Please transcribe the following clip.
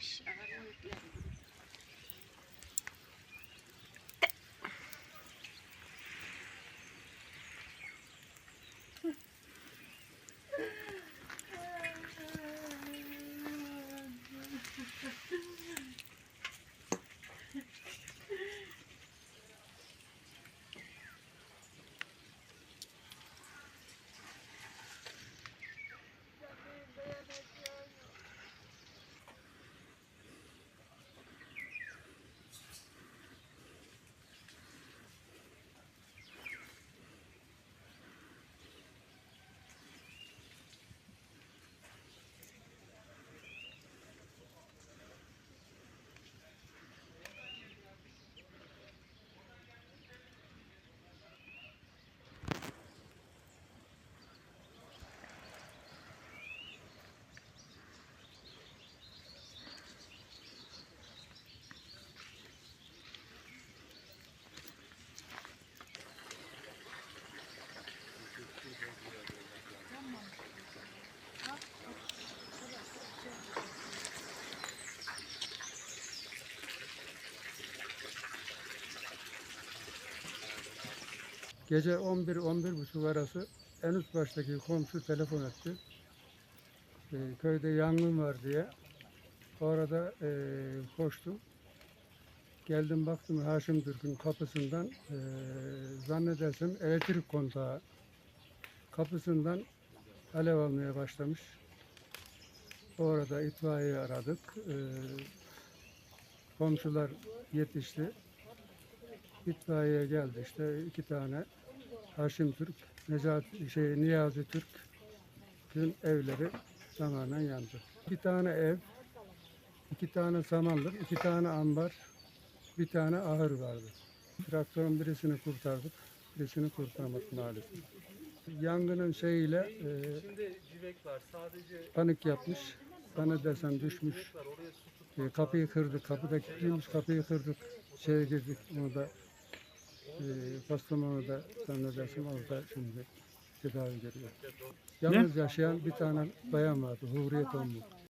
Shalat. Gece 11-11 buçuk arası en üst baştaki komşu telefon etti. Ee, köyde yangın var diye. O arada e, koştum. Geldim baktım Haşim Türk'ün kapısından e, zannedersem elektrik kontağı kapısından alev almaya başlamış. Orada itfaiye aradık. E, komşular yetişti. İtfaiye geldi işte iki tane Haşim Türk, Necati, şey, Niyazi Türk bütün evleri tamamen yandı. Bir tane ev, iki tane samanlık, iki tane ambar, bir tane ahır vardı. Traktörün birisini kurtardık, birisini kurtarmadık maalesef. Yangının şeyiyle e, panik yapmış, zannedersem düşmüş. E, kapıyı kırdık, kapıda kilitliymiş, kapıyı kırdık, şeye girdik, onu da e, Kastamonu'da zannedersem orada şimdi tedavi görüyor. Yalnız yaşayan bir tane bayan vardı, Hurriyet Olmu.